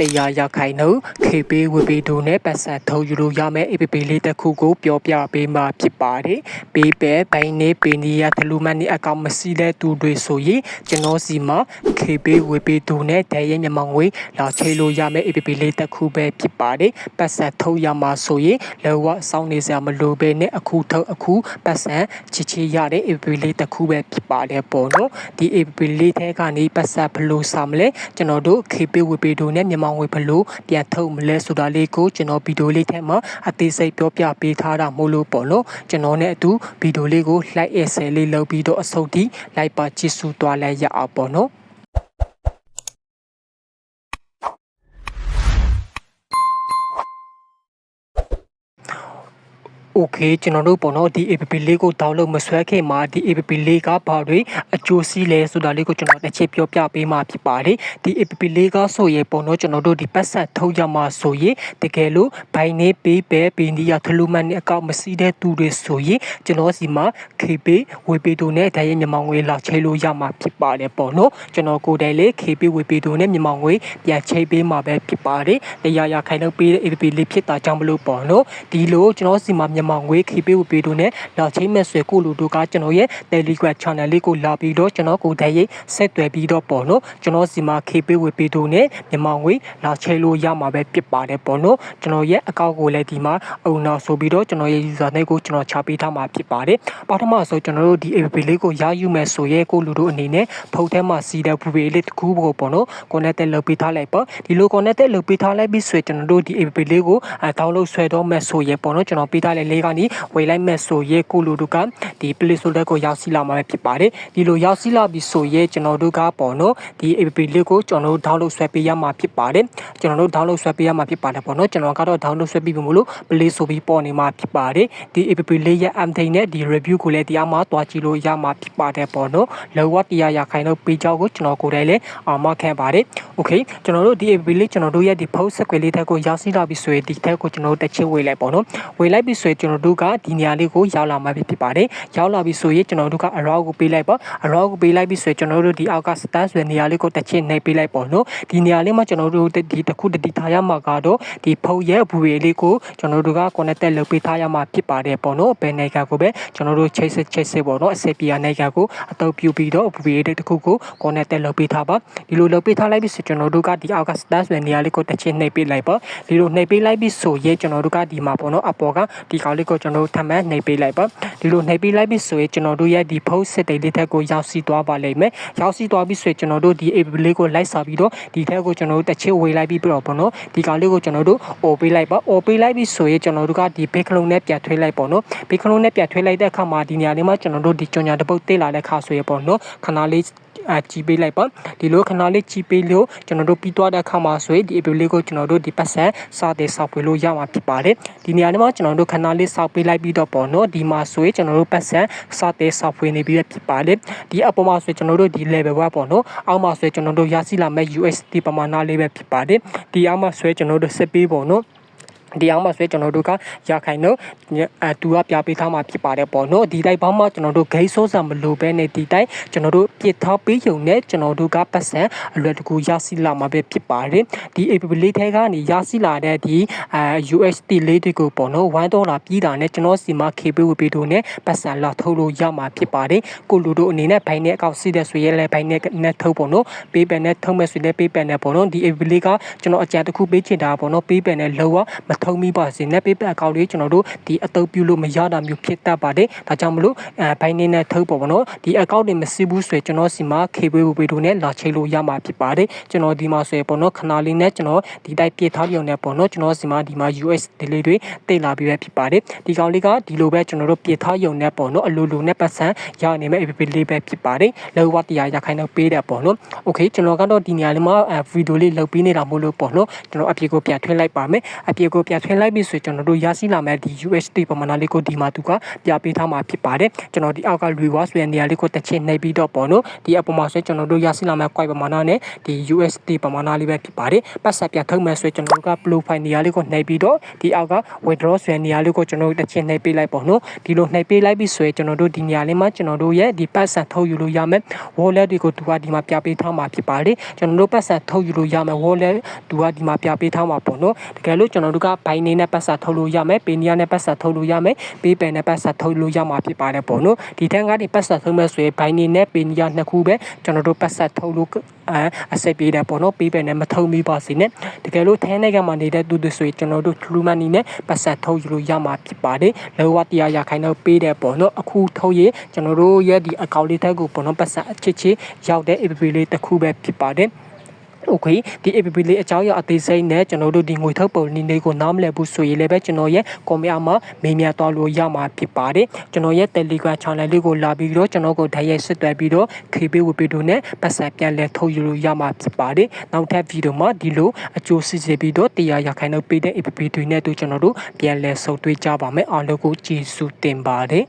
တရားရခိုင်နှုန်း KB ဝေပေဒိုနဲ့ပတ်စံထုတ်ယူလို့ရမယ့် APP လေးတစ်ခုကိုပြောပြပေးမှာဖြစ်ပါတယ်။ပေးပဲဘိုင်းနေပင်နီယာထလူမန်နီအကောင့်မရှိတဲ့သူတွေဆိုရင်ကျွန်တော်စီမှာ KB ဝေပေဒိုနဲ့တရဲမြန်မာငွေလာချေလို့ရမယ့် APP လေးတစ်ခုပဲဖြစ်ပါတယ်။ပတ်စံထုတ်ရမှာဆိုရင်လောကစောင်းနေစရာမလိုပဲနဲ့အခုထုတ်အခုပတ်စံချစ်ချရတဲ့ APP လေးတစ်ခုပဲဖြစ်ပါတယ်ပေါ့နော်။ဒီ APP လေးထဲကနေပတ်စံဘယ်လိုစာမလဲကျွန်တော်တို့ KB ဝေပေဒိုနဲ့မြန်မာငွေဘယ်လိုပြန်ထုတ်မလဲဆိုတာလေးကိုကျွန်တော်ဗီဒီယိုလေးထဲမှာအသေးစိတ်ပြောပြပေးထားတာမို့လို့ပေါ့နော်ကျွန်တော်နဲ့အတူဗီဒီယိုလေးကို like အဆယ်လေးလုပ်ပြီးတော့အဆုံးထိ like ပါကြည့်စုသွားလဲရအောင်ပေါ့နော် Okay ကျွန်တော်တို့ပေါ့နော်ဒီ app လေးကို download မဆွဲခင်မှာဒီ app လေးကဘာတွေအကျိုးစီးလဲဆိုတာလေးကိုကျွန်တော်တစ်ချက်ပြောပြပေးမှာဖြစ်ပါတယ်ဒီ app လေးကဆိုရင်ပေါ့နော်ကျွန်တော်တို့ဒီပတ်ဆက်ထုတ်ရမှာဆိုရင်တကယ်လို့ဘိုင်နေပေးပဲပင်ဒီရထလူမန်နဲ့အကောင့်မစီးတဲ့သူတွေဆိုရင်ကျွန်တော်စီမှာ KP ဝေပေတူနဲ့ဒါရဲ့မြန်မာငွေလာချေလို့ရမှာဖြစ်ပါတယ်ပေါ့နော်ကျွန်တော်ကိုယ်တိုင်လေး KP ဝေပေတူနဲ့မြန်မာငွေပြန်ချေပေးမှာပဲဖြစ်ပါတယ်တရားရခိုင်လို့ပေးတဲ့ app လေးဖြစ်တာကြောင့်မလို့ပေါ့နော်ဒီလိုကျွန်တော်စီမှာမြန်မာငွေ KP ဝေပေတူနဲ့လာချိမဲ့ဆွဲကိုလူတို့ကကျွန်တော်ရဲ့ Telegram channel လေးကိုလာပြီးတော့ကျွန်တော်ကိုယ်တိုင်ရဲ့ဆက်သွယ်ပြီးတော့ပေါ့နော်ကျွန်တော်စီမှာ KP ဝေပေတူနဲ့မြန်မာငွေလာချိလို့ရမှာပဲဖြစ်ပါတယ်ပေါ့နော်ကျွန်တော်ရဲ့အကောင့်ကိုလည်းဒီမှာအုံနောက်ဆိုပြီးတော့ကျွန်တော်ရဲ့ user name ကိုကျွန်တော်ချပေးထားမှာဖြစ်ပါတယ်ပထမဆိုကျွန်တော်တို့ဒီ app လေးကိုရယူမယ်ဆိုရဲကိုလူတို့အနေနဲ့ဖုန်းထဲမှာစီတဲ့ app လေးတစ်ခုပေါ့ပေါ့နော် connect လုပ်ပေးထားလိုက်ပါဒီလို connect လုပ်ပေးထားလိုက်ပြီးဆိုရင်ကျွန်တော်တို့ဒီ app လေးကို download ဆွဲတော့မယ်ဆိုရဲပေါ့နော်ကျွန်တော်ပေးထားတဲ့လေးကနေဝေလိုက်မယ်ဆိုရဲကိုလူတို့ကဒီ play store ကိုရောက်စီလာမှာဖြစ်ပါတယ်ဒီလိုရောက်စီလာပြီးဆိုရဲကျွန်တော်တို့ကပေါ့နော်ဒီ app လေးကိုကျွန်တော်တို့ download ဆွဲပေးရမှာဖြစ်ပါတယ်ကျွန်တော်တို့ download ဆွဲပေးရမှာဖြစ်ပါတယ်ပေါ့နော်ကျွန်တော်ကတော့ download ဆွဲပြီးပြီမလို့ play ဆိုပြီးပေါ်နေမှာဖြစ်ပါတယ်ဒီ app လေးရဲ့ update နဲ့ဒီ review ကိုလည်းတရားမှာတွားကြည့်လို့ရမှာဖြစ်ပါတယ်ပေါ့နော်လောကတရားရခိုင်တော့ပေးကြောက်ကိုကျွန်တော်ကိုယ်တိုင်လည်းအာမခံပါတယ် okay ကျွန်တော်တို့ဒီ app လေးကျွန်တော်တို့ရဲ့ဒီ post ဆက်ကွယ်လေးထက်ကိုရောက်စီလာပြီးဆိုရင်ဒီထက်ကိုကျွန်တော်တို့တစ်ချက်ဝေးလိုက်ပေါ့နော်ဝေးလိုက်ပြီးဆိုရင်ကျွန်တော်တို့ကဒီနေရာလေးကိုရောက်လာမှာဖြစ်ပါတယ်ရောက်လာပြီးဆိုရင်ကျွန်တော်တို့က arrow ကိုပေးလိုက်ပါ arrow ကိုပေးလိုက်ပြီးဆိုရင်ကျွန်တော်တို့ဒီအောက်က start ဆိုတဲ့နေရာလေးကိုတစ်ချက်နှိပ်ပေးလိုက်ပေါ့နော်ဒီနေရာလေးမှာကျွန်တော်တို့ဒီတစ်ခုတတိထားရမှာကတော့ဒီဖုန်းရဲ့ဘူရီလေးကိုကျွန်တော်တို့က connect လုပ်ပေးထားရမှာဖြစ်ပါတယ်ပေါ့နော်ဘယ်နိုင်ငံကိုပဲကျွန်တော်တို့ချိတ်ဆက်ချိတ်ဆက်ပေါ့နော်အဆက်ပြာနိုင်ငံကိုအတုပ်ပြုပြီးတော့ဘူရီလေးတစ်ခုကို connect လုပ်ပေးထားပါဒီလိုလုပ်ပေးထားလိုက်ပြီးဆိုကျွန်တော်တို့ကဒီအောက်က start ဆိုတဲ့နေရာလေးကိုတစ်ချက်နှိပ်ပေးလိုက်ပါဒီလိုနှိပ်ပေးလိုက်ပြီးဆိုရင်ကျွန်တော်တို့ကဒီမှာပေါ့နော်အပေါ်ကဒီကောင်လေးကိုကျွန်တော်တို့ထပ်မံနှိပ်ပေးလိုက်ပါဒီလိုနှိပ်ပေးလိုက်ပြီးဆိုရင်ကျွန်တော်တို့ရဲ့ဒီဖုန်းစစ်တိတ်လေးထက်ကိုရောက်စီသွားပါလိမ့်မယ်ရောက်စီသွားပြီးဆိုရင်ကျွန်တော်တို့ဒီ app လေးကိုလိုက်စာပြီးတော့ဒီထက်ကိုကျွန်တော်တို့တစ်ချက်ဝေးလိုက်ပြီးပြတော့ပေါ့နော်ဒီကောင်လေးကိုကျွန်တော်တို့အော်ပေးလိုက်ပါအော်ပေးလိုက်ပြီးဆိုရင်ကျွန်တော်တို့ကဒီဘေးကလုံးနဲ့ပြန်ထွေးလိုက်ပေါ့နော်ဘေးကလုံးနဲ့ပြန်ထွေးလိုက်တဲ့အခါမှာဒီနေရာလေးမှာကျွန်တော်တို့ဒီကြောင်ညာတစ်ပုတ်တိလာတဲ့ခါဆိုရပေါ့နော်ခဏလေး အကြည့်ပေးလိုက်ပါဒီလိုခဏလေးကြည့်ပေးလို့ကျွန်တော်တို့ပြီးသွားတဲ့အခါမှာဆိုရင်ဒီ app လေးကိုကျွန်တော်တို့ဒီပတ်စံစတဲ့စောက်ပေးလို့ရမှာဖြစ်ပါတယ်ဒီနေရာလေးမှာကျွန်တော်တို့ခဏလေးစောက်ပေးလိုက်ပြီးတော့ပေါ့နော်ဒီမှာဆိုရင်ကျွန်တော်တို့ပတ်စံစတဲ့စောက်ပေးနေပြီးဖြစ်ပါတယ်ဒီအပေါ်မှာဆိုရင်ကျွန်တော်တို့ဒီ level 1ပေါ့နော်အောက်မှာဆိုရင်ကျွန်တော်တို့ရရှိလာမဲ့ USD ပမာဏလေးပဲဖြစ်ပါတယ်ဒီအောက်မှာဆိုရင်ကျွန်တော်တို့စစ်ပေးပေါ့နော် ဒီအောင်မှာဆိုကျွန်တော်တို့ကရခိုင်တော့အတူကပြပေးထားမှာဖြစ်ပါတယ်ပေါ့နော်ဒီတိုက်ပေါင်းမှာကျွန်တော်တို့ဂိတ်ဆိုးစာမလိုပဲနဲ့ဒီတိုက်ကျွန်တော်တို့ပြစ်ထားပေးုံနဲ့ကျွန်တော်တို့ကပတ်စံအလွယ်တကူရရှိလာမှာပဲဖြစ်ပါတယ်ဒီ app လေးထဲကနေရရှိလာတဲ့ဒီအဲ USD လေးတွေကိုပေါ့နော်1ဒေါ်လာပြီးတာနဲ့ကျွန်တော်စီမှာ KB ဝပေးတို့နဲ့ပတ်စံလာထုတ်လို့ရမှာဖြစ်ပါတယ်ကိုလူတို့အနေနဲ့ဘိုင်းနဲ့အကောက်စီးတဲ့ဆိုရဲလဲဘိုင်းနဲ့နဲ့ထုတ်ပေါ့နော် PayPal နဲ့ထုတ်မဲ့ဆိုလဲ PayPal နဲ့ပေါ့နော်ဒီ app လေးကကျွန်တော်အကြံတစ်ခုပေးချင်တာပေါ့နော် PayPal နဲ့လောကမဖုံးမိပါစေနဲ့ပေးပတ်အကောင့်လေးကျွန်တော်တို့ဒီအတုပ်ပြုလို့မရတာမျိုးဖြစ်တတ်ပါတယ်ဒါကြောင့်မလို့အဲဘိုင်းနေနဲ့ထုတ်ပေါ့ဗောနော်ဒီအကောင့်တွေမစီးဘူးဆိုရင်ကျွန်တော်စီမှာ KBW ပေတို့နဲ့လာချိတ်လို့ရမှာဖြစ်ပါတယ်ကျွန်တော်ဒီမှာဆိုရင်ပေါ့နော်ခဏလေးနဲ့ကျွန်တော်ဒီတိုက်ပြထားပြုံနဲ့ပေါ့နော်ကျွန်တော်စီမှာဒီမှာ US delay တွေတိတ်လာပြီးပဲဖြစ်ပါတယ်ဒီကောင်လေးကဒီလိုပဲကျွန်တော်တို့ပြထားယုံနဲ့ပေါ့နော်အလိုလိုနဲ့ပတ်စံရနေမဲ့ APP လေးပဲဖြစ်ပါတယ်လောဝတရားရခိုင်တော့ပေးတယ်ပေါ့နော် Okay ကျွန်တော်ကတော့ဒီနေရာလေးမှာဗီဒီယိုလေးလုပ်ပြီးနေတာမို့လို့ပေါ့နော်ကျွန်တော်အပြေကိုပြန်ထွင်လိုက်ပါမယ်အပြေကိုပြပြန်ထွင်လိုက်ပြီဆိုကျွန်တော်တို့ရရှိလာမယ့်ဒီ USD ပမာဏလေးကိုဒီမှာသူကပြပေးထားမှာဖြစ်ပါတယ်ကျွန်တော်ဒီအောက်က reward ဆိုတဲ့နေရာလေးကိုတစ်ချက်နှိပ်ပြီးတော့ပေါ့နော်ဒီအပေါ်မှာဆိုကျွန်တော်တို့ရရှိလာမယ့် coin ပမာဏနဲ့ဒီ USD ပမာဏလေးပဲဖြစ်ပါတယ်ပတ်ဆက်ပြန်ထုတ်မယ်ဆိုကျွန်တော်တို့က profile နေရာလေးကိုနှိပ်ပြီးတော့ဒီအောက်က withdraw ဆိုတဲ့နေရာလေးကိုကျွန်တော်တို့တစ်ချက်နှိပ်ပေးလိုက်ပေါ့နော်ဒီလိုနှိပ်ပေးလိုက်ပြီဆိုရင်ကျွန်တော်တို့ဒီနေရာလေးမှာကျွန်တော်တို့ရဲ့ဒီပတ်ဆက်ထုတ်ယူလို့ရမယ် wallet တွေကိုသူကဒီမှာပြပေးထားမှာဖြစ်ပါတယ်ကျွန်တော်တို့ပတ်ဆက်ထုတ်ယူလို့ရမယ် wallet သူကဒီမှာပြပေးထားမှာပေါ့နော်တကယ်လို့ကျွန်တော်တို့က Binance နဲ့ပတ်ဆက်ထုတ်လို့ရမယ် Payoneer နဲ့ပတ်ဆက်ထုတ်လို့ရမယ် PayPal နဲ့ပတ်ဆက်ထုတ်လို့ရမှာဖြစ်ပါတယ်ပေါ့နော်ဒီထက်ကနေပတ်ဆက်ထုတ်မဲ့ဆိုရင် Binance နဲ့ Payoneer နှစ်ခုပဲကျွန်တော်တို့ပတ်ဆက်ထုတ်လို့အဲအစိပ်ပေးတယ်ပေါ့နော် PayPal နဲ့မထုတ်မိပါစေနဲ့တကယ်လို့ထဲနိုင်ငံမှာနေတဲ့သူတွေဆိုရင်ကျွန်တော်တို့ True Money နဲ့ပတ်ဆက်ထုတ်ယူလို့ရမှာဖြစ်ပါတယ်လောကတရားရခိုင်တော့ပေးတယ်ပေါ့နော်အခုထုတ်ရင်ကျွန်တော်တို့ရဲ့ဒီ account လေးတက်ကိုပေါ့နော်ပတ်ဆက်အချစ်ချစ်ရောက်တဲ့ app လေးတစ်ခုပဲဖြစ်ပါတယ် okay ဒီ APP လေးအကြောင်းအရာအသေးစိတ်နဲ့ကျွန်တော်တို့ဒီငွေထုတ်ပုံနည်းလေးကိုနားမလည်ဘူးဆိုရင်လည်းပဲကျွန်တော်ရဲ့ comment မှာမေးမြန်းသွားလို့ရမှာဖြစ်ပါတယ်ကျွန်တော်ရဲ့ Telegram channel လေးကိုလာပြီးတော့ကျွန်တော်ကိုဓာတ်ရိုက်ဆက်သွယ်ပြီးတော့ KB ဝေပေတို့နဲ့ပတ်ဆက်ပြန်လည်ထုတ်ယူလို့ရမှာဖြစ်ပါတယ်နောက်ထပ်ဗီဒီယိုမှာဒီလိုအကျိုးစစ်စစ်ပြီးတော့တရားရခိုင်တို့ပေးတဲ့ APP တွေနဲ့တို့ကျွန်တော်တို့ပြန်လည်ဆုံတွေ့ကြပါမယ်အားလုံးကိုကျေးဇူးတင်ပါတယ်